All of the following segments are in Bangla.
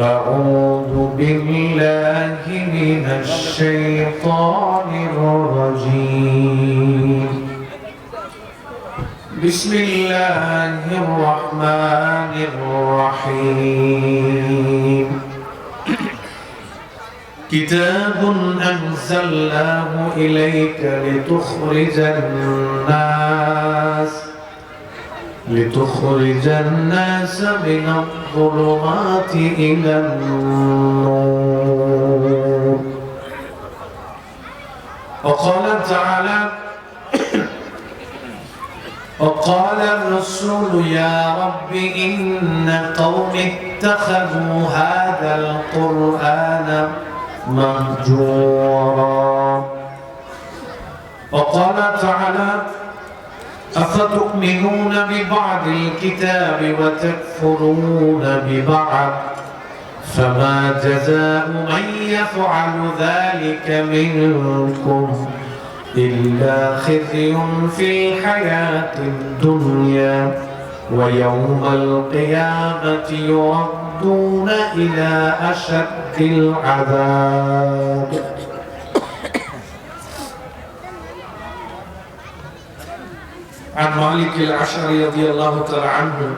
أعوذ بالله من الشيطان الرجيم. بسم الله الرحمن الرحيم. كتاب أنزلناه إليك لتخرج الناس لتخرج الناس من الظلمات إلى النور. وقال تعالى وقال الرسول يا رب إن قوم اتخذوا هذا القرآن مهجورا. وقال تعالى أفتؤمنون ببعض الكتاب وتكفرون ببعض؟ فما جزاء من يفعل ذلك منكم إلا خزي في الحياة الدنيا ويوم القيامة يردون إلى أشد العذاب. عن مالك العشري رضي الله تعالى عنه.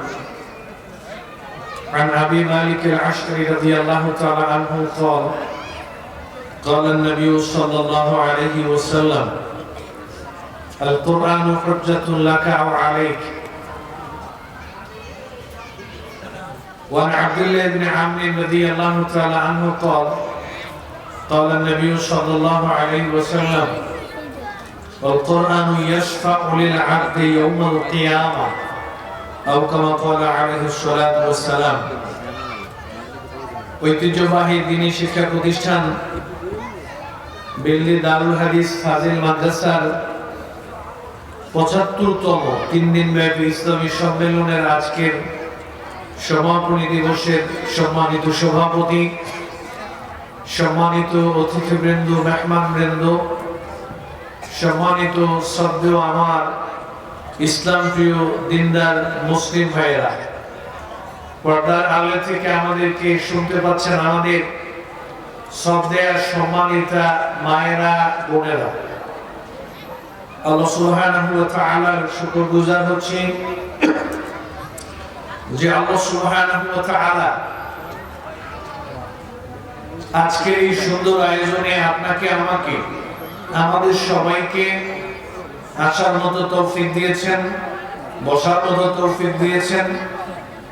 عن أبي مالك العشري رضي الله تعالى عنه قال قال النبي صلى الله عليه وسلم القرآن حجة لك أو عليك. وعن عبد الله بن عمرو رضي الله تعالى عنه قال قال النبي صلى الله عليه وسلم والقرآن يشفع للعبد يوم القيامة أو كما قال عليه الصلاة والسلام ঐতিহ্যবাহী দিনী শিক্ষা প্রতিষ্ঠান বেল্লি দারুল হাদিস ফাজিল মাদ্রাসার পঁচাত্তরতম তিন দিন ব্যাপী ইসলামী সম্মেলনের আজকের সমাপনী দিবসের সম্মানিত সভাপতি সম্মানিত অতিথিবৃন্দ মেহমান বৃন্দ সম্মানিত শ্রদ্ধেয় আমার ইসলাম প্রিয় দিনদার মুসলিম ভাইয়েরা, পর্দার আলে থেকে আমাদেরকে শুনতে পাচ্ছেন আমাদের শ্রদ্ধেয়ার সম্মানিতা মায়েরা, বোনেরা। আল্লাহ সুবহানাহু ওয়া তাআলার শুকরগুজার হচ্ছি যে আল্লাহ সুবহানাহু ওয়া তাআলা আজকের এই সুন্দর আয়োজনে আপনাকে, আমাকে আমাদের সবাইকে আসার মতো তৌফিক দিয়েছেন, বসার মতো তৌফিক দিয়েছেন।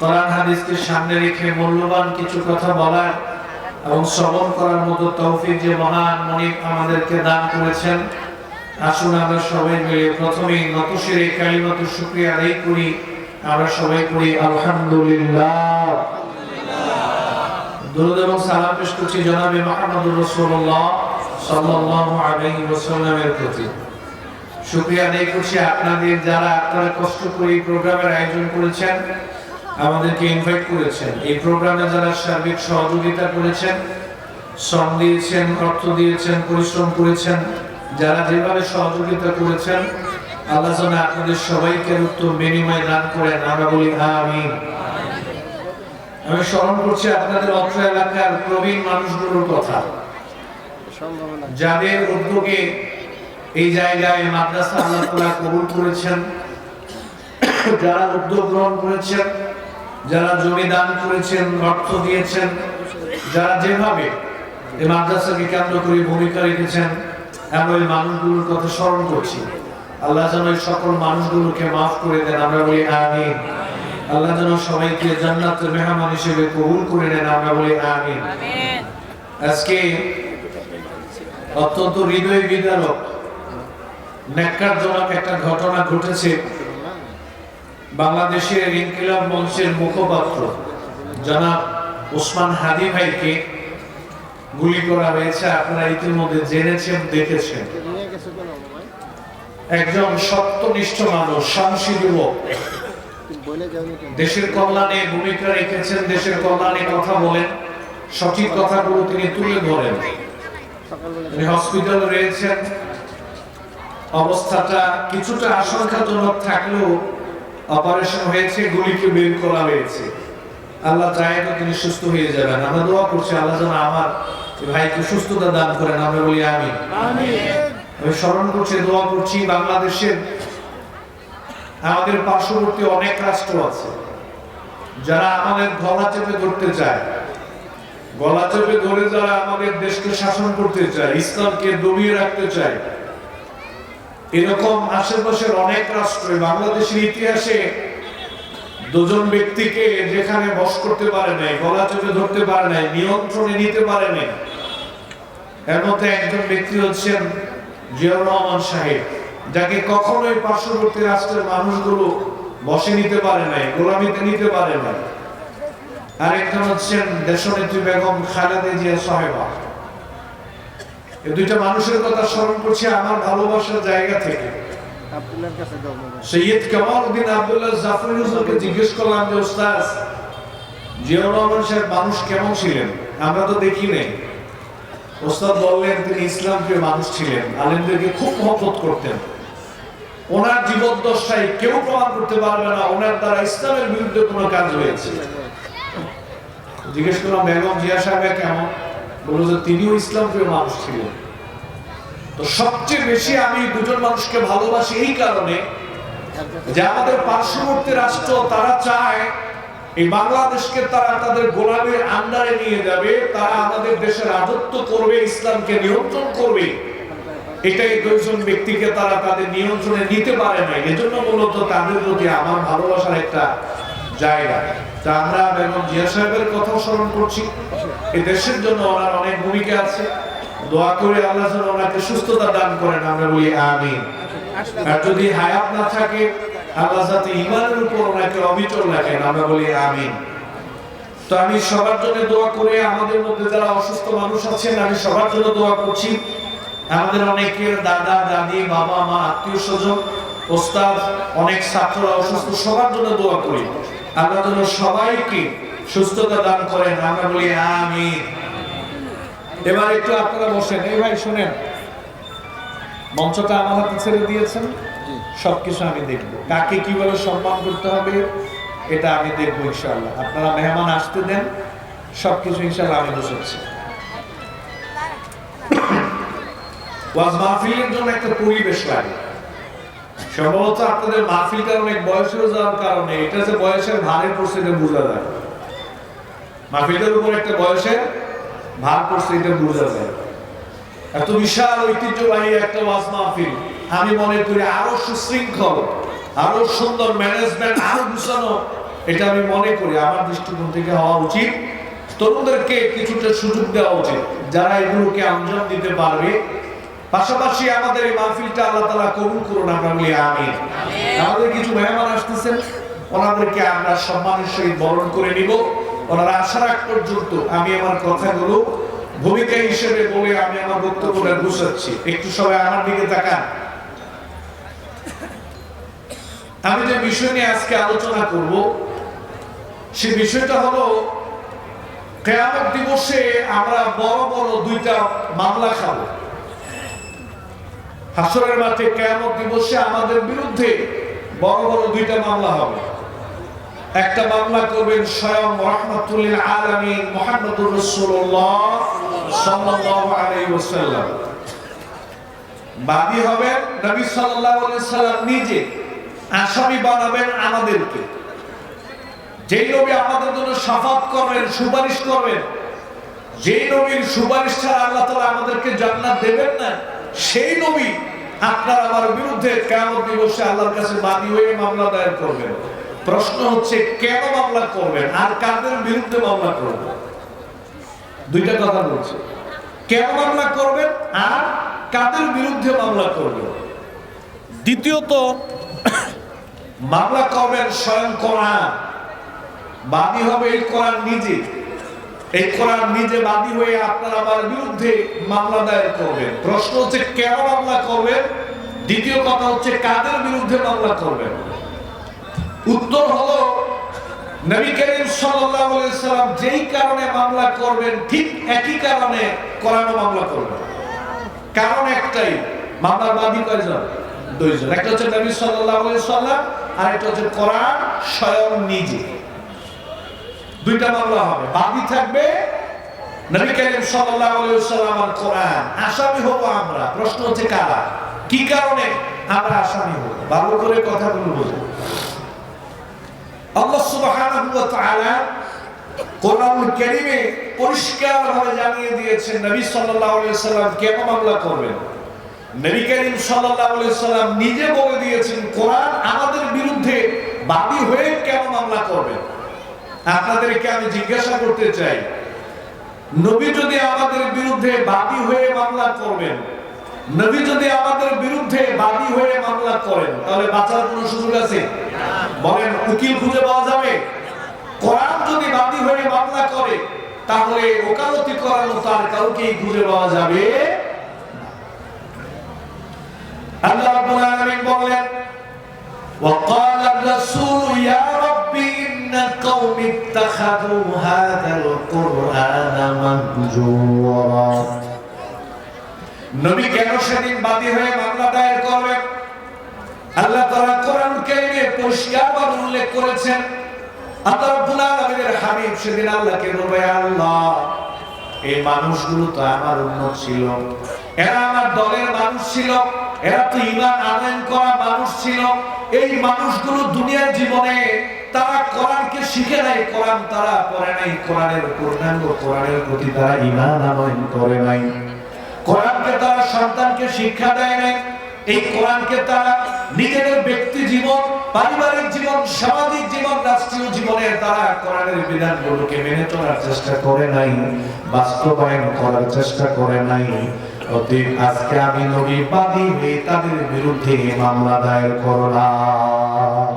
কোরআন হাদিসকে সামনে রেখে মূল্যবান কিছু কথা বলার এবং শ্রবণ করার মতো তৌফিক যে মহান মনিক আমাদেরকে দান করেছেন। আসুন আমরা সবাই মিলে প্রথমেই নতশিরে কালিমত শুক্রিয়া আদায় করি। আমরা সবাই করি আলহামদুলিল্লাহ। দরুদ এবং সালাম পেশ করছি জনাবে মাহমুদুর রাসূলুল্লাহ। পরিশ্রম করেছেন, যারা যেভাবে সহযোগিতা করেছেন, আল্লাহ যেন আপনাদের সবাইকে উত্তম বিনিময় দান করেন। আমরা বলি আমিন। আমি স্মরণ করছি আপনাদের অত্র এলাকার প্রবীণ মানুষগুলোর কথা। যাদের উদ্যোগে এই জায়গায় মাদ্রাসা আল্লাহ তাআলা কবুল করেছেন যারা উদ্যোগ গ্রহণ করেছেন যারা জমি দান করেছেন অর্থ দিয়েছেন যারা যেভাবে এই মাদ্রাসাকে কেন্দ্র করে ভূমিকা রেখেছেন আমরা ওই মানুষগুলোর কথা স্মরণ করছি। আল্লাহ যেন এই সকল মানুষগুলোকে মাফ করে দেন আমরা বলি আমিন। আল্লাহ যেন সবাইকে জান্নাতের মেহমান হিসেবে কবুল করে নেন আমরা বলি আমিন। আজকে অত্যন্ত হৃদয় বিদারক। ন্যাক্কারজনক একটা ঘটনা ঘটেছে বাংলাদেশের ইনকিলাব মঞ্চের মুখপাত্র জনাব ওসমান হাদি ভাইকে গুলি করা হয়েছে। আপনারা ইতিমধ্যে জেনেছেন, দেখেছেন। একজন সত্যনিষ্ঠ মানুষ, সাহসী যুবক। দেশের কল্যাণে ভূমিকা রেখেছেন, দেশের কল্যাণে কথা বলেন, সঠিক কথাগুলো তিনি তুলে ধরেন। তিনি হসপিটালে রয়েছেন অবস্থাটা কিছুটা আশঙ্কাজনক থাকলেও অপারেশন হয়েছে গুলিকে বের করা হয়েছে। আল্লাহ চায় তো তিনি সুস্থ হয়ে যাবেন। আমরা দোয়া করছি আল্লাহ যেন আমার ভাইকে সুস্থতা দান করেন। আমরা বলি আমি আমি স্মরণ করছি দোয়া করছি বাংলাদেশের আমাদের পার্শ্ববর্তী অনেক রাষ্ট্র আছে যারা আমাদের গলা চেপে ধরতে চায়। গলা চেপে ধরে যারা আমাদের দেশকে শাসন করতে চায়, ইসলামকে দমিয়ে রাখতে চায়, এরকম আশেপাশের অনেক রাষ্ট্রে বাংলাদেশের ইতিহাসে দুজন ব্যক্তিকে যেখানে বস করতে পারে নাই, গলা চেপে ধরতে পারে নাই, নিয়ন্ত্রণে নিতে পারে নাই এর মধ্যে একজন ব্যক্তি হচ্ছেন জিয়াউর রহমান সাহেব, যাকে কখনোই পার্শ্ববর্তী রাষ্ট্রের মানুষগুলো বসে নিতে পারে নাই, গোলামিতে নিতে পারে নাই। আরেকজন হচ্ছেন দেশনেত্রী বেগম খালেদা জিয়া সাহেবা। এই দুইটা মানুষের কথা স্মরণ করছি আমার ভালোবাসার জায়গা থেকে। সৈয়দ কামাল উদ্দিন আব্দুল্লাহ জাফর জিজ্ঞেস করলাম যে ওস্তাদ জিয়াউর রহমান সাহেব মানুষ কেমন ছিলেন? আমরা তো দেখি নাই। ওস্তাদ বললেন তিনি মানুষ ছিলেন। আলেমদেরকে খুব মহব্বত করতেন। ওনার জীবদ্দশায় কেউ প্রমাণ করতে পারবে না ওনার দ্বারা ইসলামের বিরুদ্ধে কোনো কাজ হয়েছে। জিজ্ঞেস করলাম, বেগম জিয়া সাহেব কেমন? বলল যে, তিনিও ইসলাম প্রিয় মানুষ ছিলেন। তো সবচেয়ে বেশি আমি দুজন মানুষকে ভালোবাসি এই কারণে যে আমাদের পার্শ্ববর্তী রাষ্ট্র, তারা চায় এই বাংলাদেশকে তারা তাদের গোলামের আন্ডারে নিয়ে যাবে, তারা আমাদের দেশের রাজত্ব করবে, ইসলামকে নিয়ন্ত্রণ করবে। এটাই দুইজন ব্যক্তিকে তারা তাদের নিয়ন্ত্রণে নিতে পারে না এজন্য মূলত তাদের প্রতি আমার ভালোবাসার একটা জায়গা। তা আমরা বেগম জিয়া সাহেবের স্মরণ করছি। এই দেশের জন্য ওনার অনেক ভূমিকা আছে। দোয়া করে আল্লাহ ওনাকে সুস্থতা দান করেন, আমরা বলি আমিন। আর যদি হায়াত না থাকে, আল্লাহ ইমানের উপর ওনাকে অবিচল রাখেন, আমরা বলি আমিন। তো আমি সবার জন্য দোয়া করে আমাদের মধ্যে যারা অসুস্থ মানুষ আছেন, আমি সবার জন্য দোয়া করছি। আমাদের অনেকের দাদা, দাদি, বাবা, মা, আত্মীয় স্বজন, ওস্তাদ, অনেক ছাত্ররা অসুস্থ, সবার জন্য দোয়া করি। আল্লাহ যেন সবাইকে সুস্থতা দান করেন আমরা বলি আমিন। এবার একটু আপনারা বসেন। এই ভাই শুনেন মঞ্চটা আমার হাতে ছেড়ে দিয়েছেন। সবকিছু আমি দেখব। কাকে কীভাবে সম্মান করতে হবে এটা আমি দেখব ইনশাআল্লাহ। আপনারা মেহমান আসতে দেন সবকিছু ইনশাআল্লাহ আমি বসেছি ওয়াজ মাহফিলের জন্য একটা পরিবেশ লাগে। সম্ভবত আপনাদের মাহফিলটা অনেক বয়স হয়ে যাওয়ার কারণে এটা যে বয়সের ভারে পড়ছে এটা বোঝা যায়। মাহফিলটার উপর একটা বয়সের ভার পড়ছে এটা বোঝা যায়। এত বিশাল ঐতিহ্যবাহী একটা ওয়াজ মাহফিল। আমি মনে করি আরও সুশৃঙ্খল, আরও সুন্দর ম্যানেজমেন্ট আরও গুছানো, এটা আমি মনে করি আমার দৃষ্টিকোণ থেকে হওয়া উচিত। তরুণদেরকে কিছুটা সুযোগ দেওয়া উচিত। যারা এগুলোকে আঞ্জাম দিতে পারবে পাশাপাশি আমাদের এই মাহফিলটা আল্লাহ তালা কবুল করুন আমরা বলি আমি আমাদের কিছু মেহমান আসতেছেন ওনাদেরকে আমরা সম্মানের সহিত বরণ করে নিব। ওনারা আসার আগ পর্যন্ত আমি আমার কথাগুলো ভূমিকা হিসেবে বলে আমি আমার বক্তব্যটা গুছাচ্ছি। একটু সবাই আমার দিকে তাকান। আমি যে বিষয় নিয়ে আজকে আলোচনা করব সে বিষয়টা হলো কেয়ামত দিবসে আমরা বড় বড় দুইটা মামলা খাব। হাসরের মাঠে কেয়ামত দিবসে আমাদের বিরুদ্ধে বড় বড় দুইটা মামলা হবে। একটা মামলা করবেন স্বয়ং রহমতুল্লিল আলমিন মোহাম্মদুর রসুল্লাহ সাল্লাল্লাহু আলাইহি ওয়াসাল্লাম। বাদী হবেন নবী সাল্লাল্লাহু আলাইহি সাল্লাম নিজে, আসামি বানাবেন আমাদেরকে। যেই নবী আমাদের জন্য সাফাত করবেন, সুপারিশ করবেন, যেই নবীর সুপারিশ ছাড়া আল্লাহ তাআলা আমাদেরকে জান্নাত দেবেন না। সেই নবী আপনার আমার বিরুদ্ধে কেমন দিবসে আল্লাহর কাছে বাদী হয়ে মামলা দায়ের করবেন। প্রশ্ন হচ্ছে, কেন মামলা করবেন? আর কাদের বিরুদ্ধে মামলা করবেন? দুইটা কথা বলছে। কেন মামলা করবেন আর কাদের বিরুদ্ধে মামলা করবেন? দ্বিতীয়ত, মামলা করবেন স্বয়ং কোরআন। বাদী হবে এই কোরআন নিজে। এই কোরআন নিজে বাদী হয়ে আপনার আমার বিরুদ্ধে মামলা দায়ের করবেন। প্রশ্ন হচ্ছে, কেন মামলা করবেন? দ্বিতীয় কথা হচ্ছে, কাদের বিরুদ্ধে মামলা করবেন? উত্তর হলো, নবী করিম সাল্লাল্লাহু আলাইহি সাল্লাম যেই কারণে মামলা করবেন, ঠিক একই কারণে কোরআন মামলা করবেন। কারণ একটাই, মামলার বাদী কয়জন? দুইজন। একটা হচ্ছে নবী সাল্লাল্লাহু আলাইহি সাল্লাম, আর একটা হচ্ছে কোরআন স্বয়ং নিজে। দুইটা মামলা হবে। বাদী থাকবে নবী করিম সাল্লাল্লাহু আলাইহি কোরআন। আসামি হব আমরা। প্রশ্ন হচ্ছে কারা? কি কারণে আমরা আসামি হব? ভালো করে কথাগুলো আল্লাহ সুবহানাহু ওয়া তাআলা পরিষ্কারভাবে জানিয়ে দিয়েছেন, নবী সাল্লাল্লাহু আলাইহি ওয়াসাল্লাম কেন মামলা করবেন? নবী করিম সাল্লাল্লাহু আলাইহি নিজে বলে দিয়েছেন, কোরআন আমাদের বিরুদ্ধে বাদী হয়ে কেন মামলা করবেন? আপনাদেরকে আমি জিজ্ঞাসা করতে চাই, নবী যদি আমাদের বিরুদ্ধে বাদী হয়ে মামলা করবেন, নবী যদি আমাদের বিরুদ্ধে বাদী হয়ে মামলা করেন, তাহলে বাঁচার কোন সুযোগ আছে? বলেন, উকিল খুঁজে পাওয়া যাবে? কোরআন যদি বাদী হয়ে মামলা করে, তাহলে ওকালতি করার মতো আর কাউকেই খুঁজে পাওয়া যাবে আল্লাহ রাব্বুল আলামিন বলেন ওয়া ক্বালা রাসূল قوم اتخذوا هذا القرآن مهجورا নবী কেন সেদিন বাদী হয়ে মামলা দায়ের করবেন আল্লাহ তাআলা কোরআন কারীমে পরিষ্কারভাবে উল্লেখ করেছেন আল্লাহ রাব্বুল আলামিনের হাবিব সেদিন আল্লাহকে বলবে আল্লাহ এই মানুষগুলো তো আমার উন্নত ছিল এরা আমার দলের মানুষ ছিল এরা তো ইমান আনয়ন করা মানুষ ছিল এই মানুষগুলো দুনিয়ার জীবনে তারা কোরআনকে শিখে নাই, কোরআন তারা পড়ে নাই, কোরআনের পূর্ণাঙ্গ, কোরআনের প্রতি তারা ইমান আনয়ন করে নাই। কোরআনকে তারা সন্তানকে শিক্ষা দেয় নাই, এই কোরআনকে তারা নিজেদের ব্যক্তি জীবন, পারিবারিক জীবন, সামাজিক জীবন, রাষ্ট্রীয় জীবনে তারা কোরআনের বিধানগুলোকে মেনে চলার চেষ্টা করে নাই, বাস্তবায়ন করার চেষ্টা করে নাই। অতএব আজকে আমি নবী বাদী হয়ে তাদের বিরুদ্ধে মামলা দায়ের করলাম।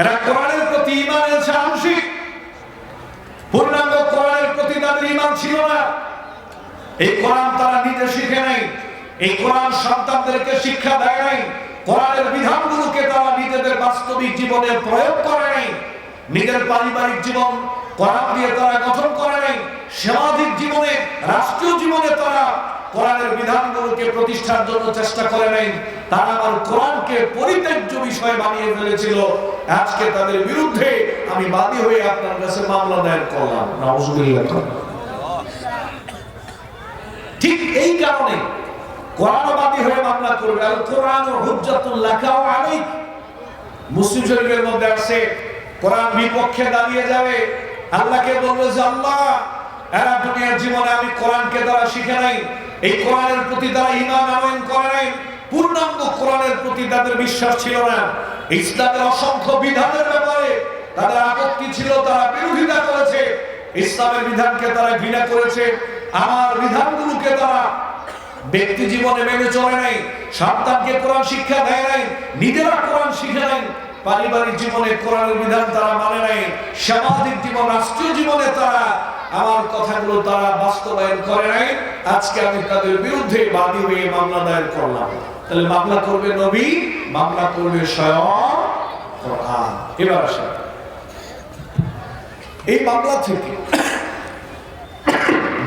এরা কোরআনের প্রতি ইমান এনেছে আংশিক পূর্ণাঙ্গ কোরআনের প্রতি তাদের ইমান ছিল না। এই কোরআন তারা নিজে শিখে নাই। এই কোরআন সন্তানদেরকে শিক্ষা দেয় নাই। কোরআনের বিধানগুলোকে তারা নিজেদের বাস্তবিক জীবনে প্রয়োগ করে নাই। নিজের পারিবারিক জীবন কোরআন দিয়ে তারা গঠন করে নাই। সামাজিক জীবনে, রাষ্ট্রীয় জীবনে তারা কোরআনের বিধানগুলোকে প্রতিষ্ঠার জন্য চেষ্টা করে নাই তারা আমার কোরআনকে পরিত্যাজ্য বিষয় বানিয়ে ফেলেছিল। আজকে তাদের বিরুদ্ধে আমি বাদী হয়ে আপনার কাছে মামলা দায়ের করলাম। নাউজুবিল্লাহ। ঠিক এই কারণে কোরআনবাদী হয়ে মামলা করবে। আর কোরআন ও হুজ্জাতুল লাকাও আলাইক। মুসলিম শরীফের মধ্যে আছে, কোরআন বিপক্ষে দাঁড়িয়ে যাবে। আল্লাহকে বলবে যে, আল্লাহ এরা দুনিয়ার জীবনে আমি কোরআনকে দ্বারা শিখে নাই। এই কোরআনের প্রতি তারা ইমান আনয়ন করে নাই, পূর্ণাঙ্গ কোরআনের প্রতি তাদের বিশ্বাস ছিল না। ইসলামের অসংখ্য বিধানের ব্যাপারে তাদের আপত্তি ছিল, তারা বিরোধিতা করেছে। ইসলামের বিধানকে তারা ঘৃণা করেছে। আমার বিধানগুলোকে তারা ব্যক্তি জীবনে মেনে চলে নাই। সন্তানকে কোরআন শিক্ষা দেয় নাই, নিজেরা কোরআন শিখে নাই। পারিবারিক জীবনে কোরআনের বিধান তারা মানে নাই। সামাজিক জীবন, রাষ্ট্রীয় জীবনে তারা আমার কথাগুলো তারা বাস্তবায়ন করে নাই। আজকে আমি তাদের বিরুদ্ধে বাদী হয়ে মামলা দায়ের করলাম। তাহলে মামলা করবে নবী, মামলা করবে স্বয়ং এবার এই মামলা থেকে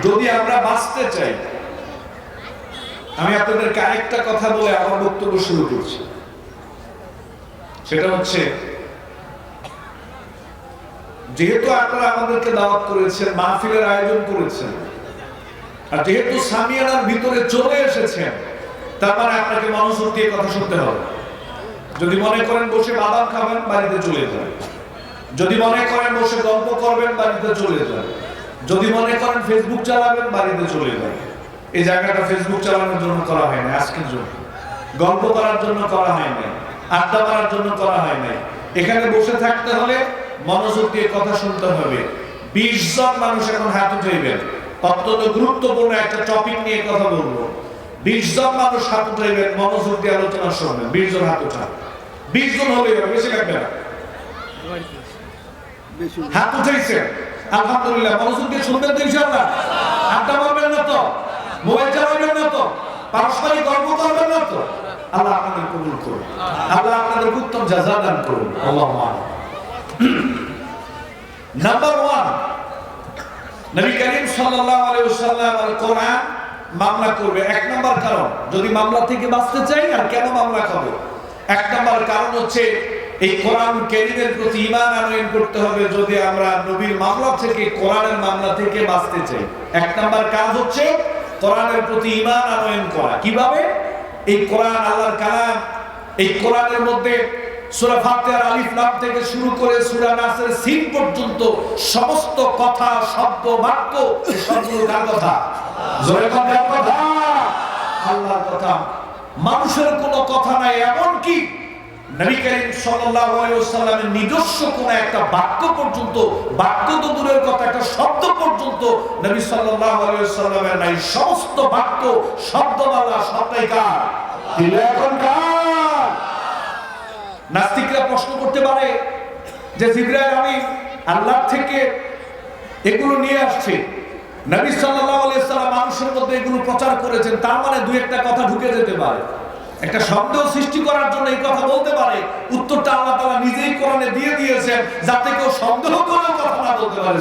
যদি আমরা বাঁচতে চাই, আমি আপনাদেরকে আরেকটা কথা বলে আমার বক্তব্য শুরু করছি। সেটা হচ্ছে যেহেতু আপনারা আমাদেরকে দাওয়াত করেছেন, মাহফিলের আয়োজন করেছেন, আর যেহেতু সামিয়ানার ভিতরে চলে এসেছেন, তার মানে আপনাকে মনোযোগ দিয়ে কথা শুনতে হবে। যদি মনে করেন বসে বাদাম খাবেন, বাড়িতে চলে যান। যদি মনে করেন বসে গল্প করবেন, বাড়িতে চলে যান। যদি মনে করেন ফেসবুক চালাবেন, বাড়িতে চলে যান। এই জায়গাটা ফেসবুক চালানোর জন্য করা হয় না আজকের জন্য। গল্প করার জন্য করা হয় নাই, আড্ডা করার জন্য করা হয় নাই। এখানে বসে থাকতে হলে মনোযোগ দিয়ে কথা শুনতে হবে। বিশ জন মানুষ এখন হাত উঠাইবেন অত্যন্ত গুরুত্বপূর্ণ একটা টপিক নিয়ে কথা বলব। বিশ জন মানুষ হাত উঠাইবেন মনোযোগ দিয়ে আলোচনা শুনবেন। বিশ জন হাত উঠান বিশ জন হলে বেশি লাগবে না। হাত উঠাইছে আলহামদুলিল্লাহ, মনোযোগ দিয়ে শুনবেন তো ইনশাআল্লাহ। আড্ডা মারবেন না তো, মোবাইল চালাবেন না তো, পারস্পরিক গল্প করবেন না তো। আল্লাহ আপনাদের কবুল করুন। আল্লাহ আপনাদের উত্তম জাযা দান করুন আল্লাহুম্মা নাম্বার ওয়ান নবী করিম সাল্লাল্লাহু আলাইহি ওয়াসাল্লাম আল কোরআন মামলা করবে। এক নম্বর কারণ, যদি মামলা থেকে বাঁচতে চাই, আর কেন মামলা খাব এক নম্বর কারণ হচ্ছে, এই কোরআন কেরিমের প্রতি ঈমান আনয়ন করতে হবে যদি আমরা নবীর মামলা থেকে, কোরআনের মামলা থেকে বাঁচতে চাই। এক নম্বর কাজ হচ্ছে, কোরআনের প্রতি ঈমান আনয়ন করা। কীভাবে? এই কোরআন, আল্লাহর কালাম, এই কোরআনের মধ্যে আলিফ লাম থেকে শুরু করে সূরা নাসের সিন পর্যন্ত সমস্ত কথা, শব্দ, বাক্য, সবগুলো কার কথা? জোরে কোন কথা? আল্লাহর কথা। মানুষের কোনো কথা নাই এমন কি নবী করিম সাল্লাল্লাহু আলাইহি ওয়াসাল্লামের নিজস্ব কোন একটা বাক্য পর্যন্ত, বাক্য তো দূরের কথা, একটা শব্দ পর্যন্ত নবী সাল্লাল্লাহু আলাইহি ওয়াসাল্লামের নাই। সমস্ত বাক্য, শব্দমালা, সবটাই কার? এখন কার? নাস্তিকরা প্রশ্ন করতে পারে যে জিব্রাইল আমি আল্লাহ থেকে এগুলো নিয়ে আসছে। নবী সাল্লাম মানুষের মধ্যে এগুলো প্রচার করেছেন, তার মানে দুই একটা কথা ঢুকে যেতে পারে। একটা শব্দ সৃষ্টি করার জন্য এই কথা বলতে পারে, উত্তরটা আল্লাহ তাআলা নিজেই কোরআনে দিয়ে দিয়েছেন, যাতে কেউ সন্দেহ করেও কথা না বলতে পারে।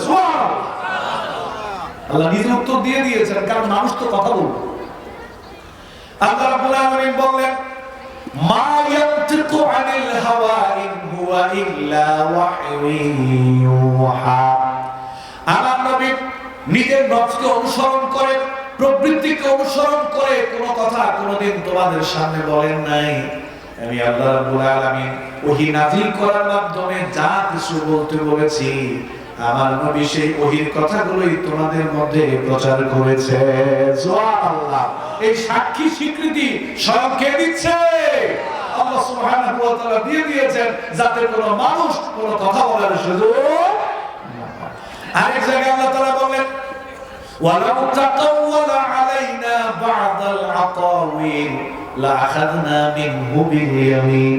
আল্লাহ নিজে উত্তর দিয়ে দিয়েছেন, কারণ মানুষ তো কথা বলবে। আল্লাহ বললেন মা নিজের নফসকে অনুসরণ করে, প্রবৃত্তিকে অনুসরণ করে কোন কথা কোনোদিন তোমাদের সামনে বলেন নাই। আমি আল্লাহ রাব্বুল আলামিন ওহী করার মাধ্যমে যা কিছু বলতে বলেছি আমার নবী সেই ওহির কথাগুলোই তোমাদের মধ্যে প্রচার করেছে। আল্লাহ এই সাক্ষী স্বীকৃতি সব কে দিচ্ছে? আল্লাহ দিয়ে দিয়েছেন যাতে কোনো মানুষ কোনো কথা বলার আরেক জায়গায় আল্লাহ বলেন আলাইনা বা'দাল লা আখাযনা মিনহু বিল ইয়ামিন।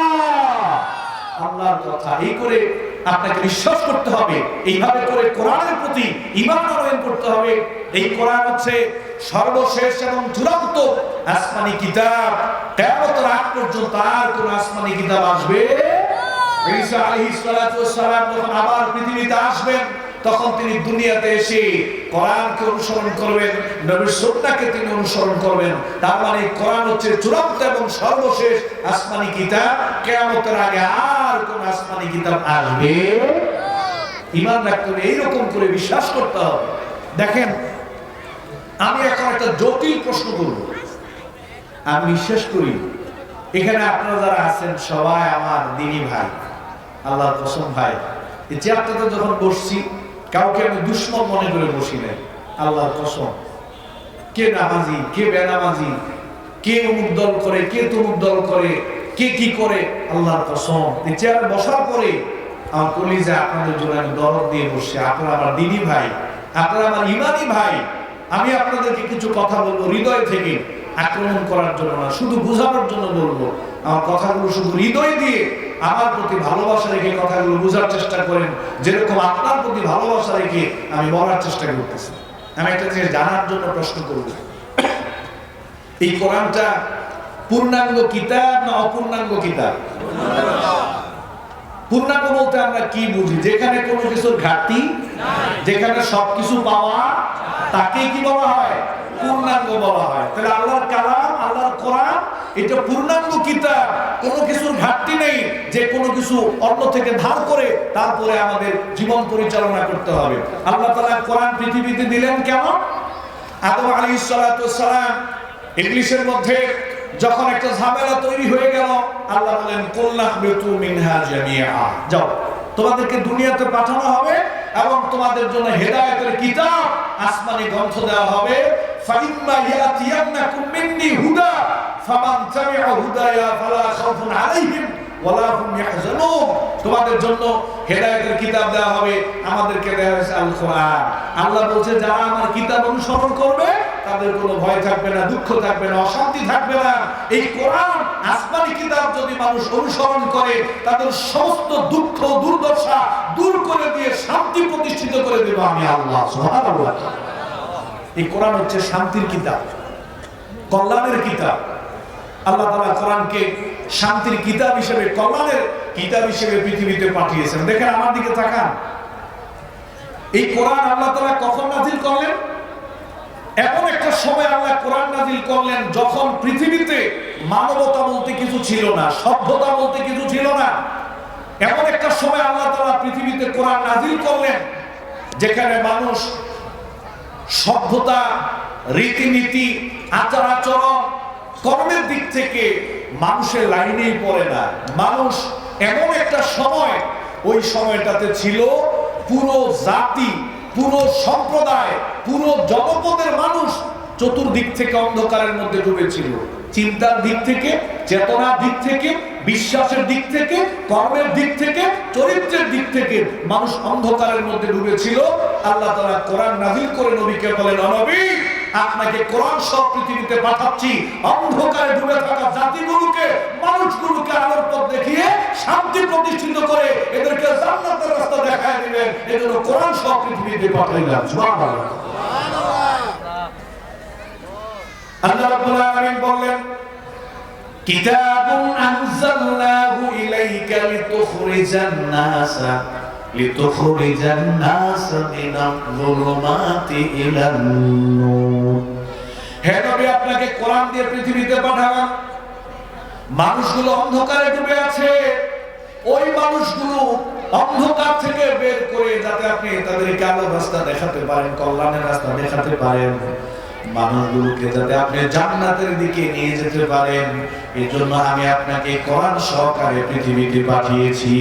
আল্লাহর কথা। এই করে আপনাকে বিশ্বাস করতে হবে। এইভাবে করে কোরআনের প্রতি ইমান আনয়ন করতে হবে। এই কোরআন হচ্ছে সর্বশেষ এবং চূড়ান্ত আসমানি কিতাব। কিয়ামতের রাত পর্যন্ত আর কোন আসমানি কিতাব আসবে ঈসা আলাইহিস সালাতু ওয়াস সালাম যখন আবার পৃথিবীতে আসবেন তখন তিনি দুনিয়াতে এসে কোরআনকে অনুসরণ করবেন, নবীর সুন্নাহকে তিনি অনুসরণ করবেন। তার মানে কোরআন হচ্ছে চূড়ান্ত এবং সর্বশেষ আসমানি কিতাব। কিয়ামতের আগে আর কোন আসমানি কিতাব আসবে ঈমান রাখতে হবে এইরকম করে বিশ্বাস করতে হবে। দেখেন, আমি এখন একটা জটিল প্রশ্ন করব। আমি বিশ্বাস করি, এখানে আপনারা যারা আছেন সবাই আমার দিনী ভাই, আল্লাহর কসম ভাই। এই চেয়ারটাতে যখন বসছি কাউকে আমি দুশ্মন মনে করে বসি নাই। আল্লাহর কসম। কে নামাজি, কে বেনামাজি, কে অমুক দল করে, কে তমুক দল করে, কে কি করে, আল্লাহর কসম। চেয়ারে বসার পরে আমার কলিজা আপনাদের জন্য আমি দরদ দিয়ে বসছি। আপনারা আমার দিদি ভাই, আপনারা আমার ইমানি ভাই, আমি আপনাদেরকে কিছু কথা বলব হৃদয় থেকে আক্রমণ করার জন্য না, শুধু বোঝানোর জন্য বলব। আমার কথাগুলো শুধু হৃদয় দিয়ে আমার প্রতি ভালোবাসা রেখে কথাগুলো বোঝার চেষ্টা করেন, যেরকম আপনার প্রতি ভালোবাসা রেখে আমি বলার চেষ্টা করতেছি। আমি একটা জিনিস জানার জন্য প্রশ্ন করব। এই কোরআনটা পূর্ণাঙ্গ কিতাব না অপূর্ণাঙ্গ কিতাব? পূর্ণাঙ্গ বলতে আমরা কি বুঝি? যেখানে কোনো কিছুর ঘাটতি যেখানে সবকিছু পাওয়া তাকে কি বলা হয়? পূর্ণাঙ্গ বলা হয়। তাহলে আল্লাহর কালাম, আল্লাহর কোরআন এটা পূর্ণাঙ্গ কিতাব। কোনো কিছুর ঘাটতি নেই যে কোনো কিছু অন্য থেকে ধার করে তারপরে আমাদের জীবন পরিচালনা করতে হবে। আল্লাহ তাআলা কোরআন পৃথিবীতে দিলেন কেন আদম সালাতু সালাম ইংলিশের মধ্যে যখন একটা ঝামেলা তৈরি হয়ে গেল, আল্লাহ বলেন মিনহা জামিআ। যাও, তোমাদেরকে দুনিয়াতে পাঠানো হবে এবং তোমাদের জন্য হেদায়তের কিতাব আসমানি গ্রন্থ দেওয়া হবে। ফাইম্মা ইয়াতিয়ান্নাকুম মিন্নি হুদা, ফামান হুদায়া ফালা খাউফুন আলাইহিম ওয়ালা হুম ইয়াহজানুন। তোমাদের জন্য হেদায়েতের কিতাব দেওয়া হবে। আমাদেরকে দেওয়া হয়েছে আল কোরআন আল্লাহ বলছে, যারা আমার কিতাব অনুসরণ করবে তাদের কোনো ভয় থাকবে না, দুঃখ থাকবে না, অশান্তি থাকবে না। এই কোরআন, আসমানি কিতাব যদি মানুষ অনুসরণ করে, তাদের সমস্ত দুঃখ, দুর্দশা দূর করে দিয়ে শান্তি প্রতিষ্ঠিত করে দেব আমি আল্লাহ এই কোরআন হচ্ছে শান্তির কিতাব, কল্যাণের কিতাব। আল্লাহ তাআলা কোরআনকে শান্তির কিতাব হিসেবে, কল্যাণের কিতাব হিসেবে পৃথিবীতে পাঠিয়েছেন। দেখেন আমার দিকে তাকান। এই কোরআন আল্লাহ তাআলা কখন নাজিল করলেন? এমন একটা সময় আল্লাহ কোরআন নাজিল করলেন, যখন পৃথিবীতে মানবতা বলতে কিছু ছিল না, সভ্যতা বলতে কিছু ছিল না, এমন একটা সময় আল্লাহ তাআলা পৃথিবীতে কোরআন নাজিল করলেন, যেখানে মানুষ সভ্যতা, রীতিনীতি, আচার আচরণ, কর্মের দিক থেকে মানুষের লাইনেই পড়ে না। মানুষ এমন একটা সময়, ওই সময়টাতে ছিল পুরো জাতি পুরো সম্প্রদায়, পুরো জনপদের মানুষ চতুর্দিক থেকে অন্ধকারের মধ্যে ডুবেছিল। চিন্তার দিক থেকে, চেতনার দিক থেকে বিশ্বাসের দিক থেকে কর্মের দিক থেকে চরিত্রের দিক থেকে মানুষ অন্ধকারের মধ্যে ডুবেছিল। আল্লাহ তাআলা কোরআন নাজিল করে নবীকে বলেন "ও নবী আপনাকে কোরআন সব পৃথিবীতে পাঠাচ্ছি। অন্ধকারে ডুবে থাকা জাতিগুলোকে মানুষগুলোকে আলোর পথ দেখিয়ে শান্তি প্রতিষ্ঠিত করে এদেরকে জান্নাতের রাস্তা দেখায় দিবেন। এজন্য কোরআন সব পৃথিবীতে পাঠাইলাম সুবহানাল্লাহ। আল্লাহ রাব্বুল আলামিন বললেন কিতাবুন আনজালনাহু ইলাইকা লিতুখরিজান নাসা লিতুখরিজান নাসা মিনাল যুলুমাতি ইলান নূর। হে নবী, আপনাকে কোরআন দিয়ে পৃথিবীতে পাঠালাম। মানুষগুলো অন্ধকারে ডুবে আছে। ওই মানুষগুলো অন্ধকার থেকে বের করে যাতে আপনি তাদেরকে আলো রাস্তা দেখাতে পারেন, কল্যাণের রাস্তা দেখাতে পারেন। মানুষগুলোকে যাতে আপনি জান্নাতের দিকে নিয়ে যেতে পারেন এই জন্য আমি আপনাকে কোরআন সহকারে পৃথিবীতে পাঠিয়েছি।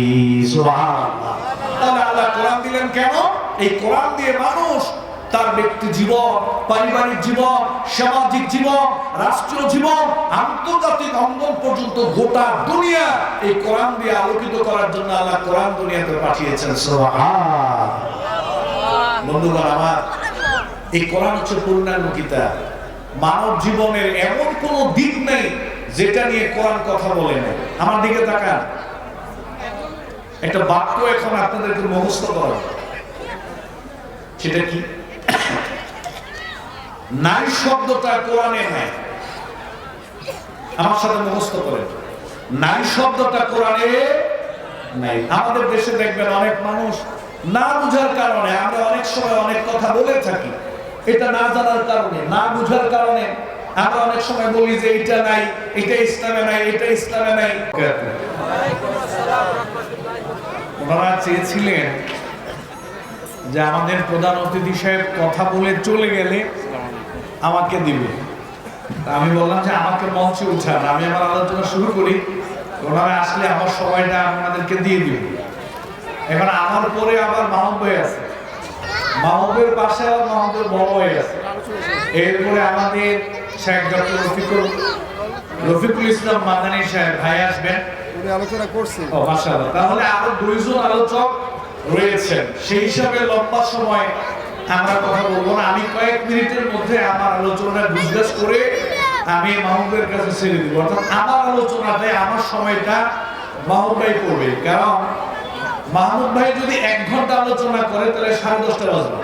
আল্লাহ কোরআন দিলেন কেন? এই কোরআন দিয়ে মানুষ তার ব্যক্তি জীবন, পারিবারিক জীবন, সামাজিক জীবন, রাষ্ট্রীয় জীবন, আন্তর্জাতিক অঙ্গন পর্যন্ত গোটা দুনিয়া এই কোরআন দিয়ে আলোকিত করার জন্য আল্লাহ কোরআন দুনিয়াতে পাঠিয়েছেন। সুবহান বন্ধুগণ, আমার এই কোরআন হচ্ছে পূর্ণাঙ্গ কিতাব। মানব জীবনের এমন কোন দিক নেই যেটা নিয়ে কোরআন কথা বলে না। আমার দিকে তাকান। একটা বাক্য এখন আপনাদেরকে মুখস্থ করা সেটা কি? নাই শব্দটা কোরআনে নাই। আমার সাথে মুখস্থ করেন। নাই শব্দটা কোরআনে নাই। আমাদের দেশে দেখবেন অনেক মানুষ না বুঝার কারণে, আমরা অনেক সময় অনেক কথা বলে থাকি। এটা না জানার কারণে, না বুঝার কারণে আমরা অনেক সময় বলি যে এটা নাই, এটা ইসলামে নাই, এটা ইসলামে নাই। ওনারা চেয়েছিলেন যে আমাদের প্রধান অতিথি সাহেব কথা বলে চলে গেলে আমাকে দিবে। আমি বললাম যে আমাকে মঞ্চে উঠান, আমি আমার আলোচনা শুরু করি। ওনারা আসলে আমার সময়টা আপনাদেরকে দিয়ে দিবে। এখন আমার পরে আবার মাহবুব হয়ে আছে। মাহবুবের পাশে আবার মাহবুবের বড় হয়ে আছে এরপরে আমাদের শেখ ডক্টর রফিকুল রফিকুল ইসলাম মাদানী সাহেব ভাই আসবেন। উনি আলোচনা করছে ও মাশাআল্লাহ। তাহলে আরও দুইজন আলোচক রয়েছেন। সেই হিসাবে লম্বা সময় আমরা কথা বলব না। আমি কয়েক মিনিটের মধ্যে আমার আলোচনা গুজগাছ করে আমি মাহবুবের কাছে ছেড়ে দিব। অর্থাৎ আমার আলোচনাটাই আমার সময়টা মাহবুব ভাই করবে। কারণ মাহমুদ ভাই যদি এক ঘণ্টা আলোচনা করে, তাহলে সাড়ে দশটা বাজবে।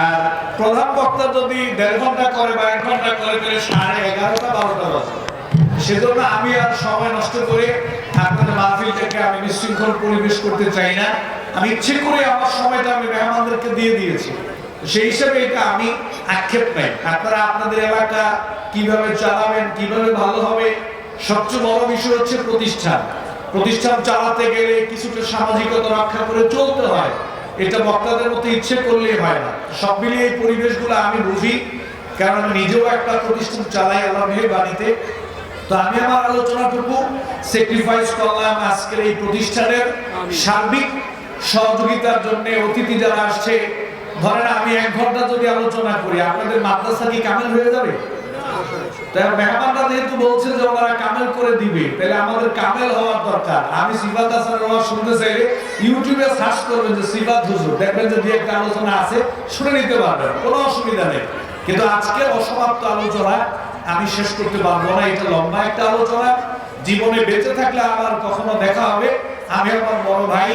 আর প্রধান বক্তা যদি দেড় ঘণ্টা করে বা এক ঘণ্টা করে, তাহলে সাড়ে এগারোটা, বারোটা বাজবে। সেজন্য আমি আর সময় নষ্ট করে আপনাদের মাহফিলটাকে আমি বিশৃঙ্খল পরিবেশ করতে চাই না। আমি ইচ্ছে করে আমার সময়টা আমি মেহমানদেরকে দিয়ে দিয়েছি। সেই হিসাবে এটা আমি আক্ষেপ নাই। আপনারা আপনাদের এলাকা কীভাবে চালাবেন, কীভাবে ভালো হবে, সবচেয়ে বড় বিষয় হচ্ছে প্রতিষ্ঠান। প্রতিষ্ঠান চালাতে গেলে কিছুটা সামাজিকতা রক্ষা করে চলতে হয়। এটা বক্তাদের মতো ইচ্ছে করলেই হয় না। সব মিলিয়ে এই পরিবেশগুলো আমি বুঝি কারণ নিজেও একটা প্রতিষ্ঠান চালাই আল্লাহ বাড়িতে তো আমি আমার আলোচনাটুকু স্যাক্রিফাইস করলাম আজকের এই প্রতিষ্ঠানের সার্বিক সহযোগিতার জন্য অতিথি যারা আসছে ধরেন আমি এক ঘণ্টা যদি আলোচনা করি আপনাদের মাদ্রাসা কি কামেল হয়ে যাবে? মেহমানরা যেহেতু যে ওনারা কামেল করে দিবে, তাহলে আমাদের কামেল হওয়ার দরকার। আমি সিফাত শুনতে চাইলে ইউটিউবে সার্চ করবেন যে সিফাত হুজুর, দেখবেন যে একটা আলোচনা আছে, শুনে নিতে পারবেন, কোনো অসুবিধা নেই। কিন্তু আজকে অসমাপ্ত আলোচনা, আমি শেষ করতে পারব না, এটা লম্বা একটা আলোচনা। জীবনে বেঁচে থাকলে আবার কখনো দেখা হবে। আমি আমার বড় ভাই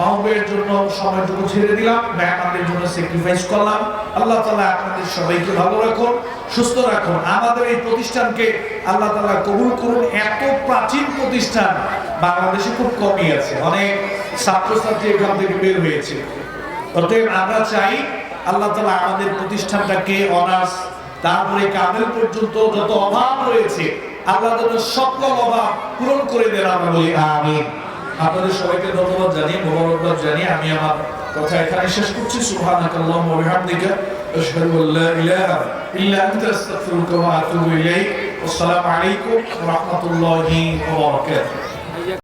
মাহবুবের জন্য সময়টুকু ছেড়ে দিলাম, মেহমানদের জন্য স্যাক্রিফাইস করলাম। আল্লাহ তালা আপনাদের সবাইকে ভালো রাখুন, সুস্থ রাখুন। আমাদের এই প্রতিষ্ঠানকে আল্লাহ তালা কবুল করুন। এত প্রাচীন প্রতিষ্ঠান বাংলাদেশে খুব কমই আছে। অনেক ছাত্রছাত্রী এখান থেকে বের হয়েছে। অতএব আমরা চাই আল্লাহ তালা আমাদের প্রতিষ্ঠানটাকে অনার্স তারপরে কামেল পর্যন্ত যত অভাব রয়েছে, আল্লাহ যেন সকল অভাব পূরণ করে দেন আমরা বলি, আমিন। আপনাদের সবাইকে ধন্যবাদ জানিয়ে, মোবারকবাদ জানিয়ে আমি আমার কথা এখানে শেষ করছি। সুবহানাকাল্লাহু ওয়া বিহামদিকা, আশহাদু আল্লা ইলাহা ইল্লা আনতা, আস্তাগফিরুকা ওয়া আতুবু ইলাইক। আসসালামু আলাইকুম ওয়া রাহমাতুল্লাহি ওয়া বারাকাতুহু।